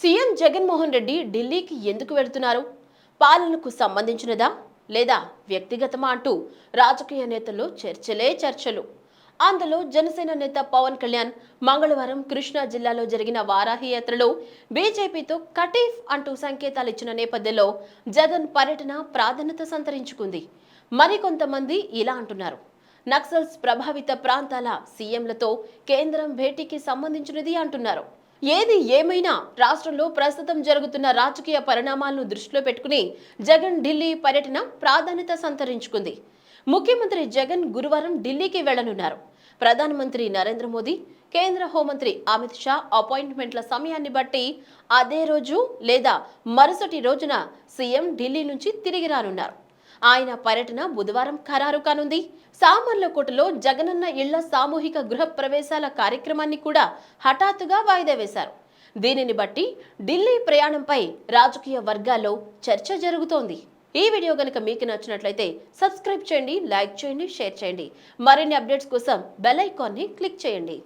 CM Jaganmohan Reddy ఢిల్లీకి ఎందుకు వెళుతున్నారు? పాలనకు సంబంధించినదా? లేదా వ్యక్తిగతమా అంటూ రాజకీయ నేతల్లో చర్చలే చర్చలు. అందులో జనసేన నేత పవన్ కళ్యాణ్ మంగళవారం కృష్ణా జిల్లాలో జరిగిన వారాహి యాత్రలో బీజేపీతో కటీఫ్ అంటూ సంకేతాలు ఇచ్చిన నేపథ్యంలో జగన్ పర్యటన ప్రాధాన్యత సంతరించుకుంది. మరికొంతమంది ఇలా అంటున్నారు. నక్సల్స్ ప్రభావిత ప్రాంతాల సీఎంలతో కేంద్రం భేటీకి సంబంధించినది అంటున్నారు. ఏది ఏమైనా రాష్ట్రంలో ప్రస్తుతం జరుగుతున్న రాజకీయ పరిణామాలను దృష్టిలో పెట్టుకుని జగన్ ఢిల్లీ పర్యటన ప్రాధాన్యత సంతరించుకుంది. ముఖ్యమంత్రి జగన్ గురువారం ఢిల్లీకి వెళ్ళనున్నారు. ప్రధానమంత్రి నరేంద్ర మోదీ కేంద్ర హోంమంత్రి అమిత్ షా అపాయింట్మెంట్ల సమయాన్ని బట్టి అదే రోజు లేదా మరుసటి రోజున సీఎం ఢిల్లీ నుంచి తిరిగి రానున్నారు. ఆయన పర్యటన బుధవారం ఖరారు కానుంది. సామర్లకోటలో జగనన్న ఇళ్ళ సామూహిక గృహ ప్రవేశాల కార్యక్రమాన్ని కూడా హఠాత్తుగా వాయిదా వేశారు. దీనిని బట్టి ఢిల్లీ ప్రయాణంపై రాజకీయ వర్గాల్లో చర్చ జరుగుతోంది. ఈ వీడియో కనుక మీకు నచ్చినట్లయితే సబ్స్క్రైబ్ చేయండి లైక్ చేయండి షేర్ చేయండి. మరిన్ని అప్డేట్స్ కోసం బెల్ ఐకాన్ని క్లిక్ చేయండి.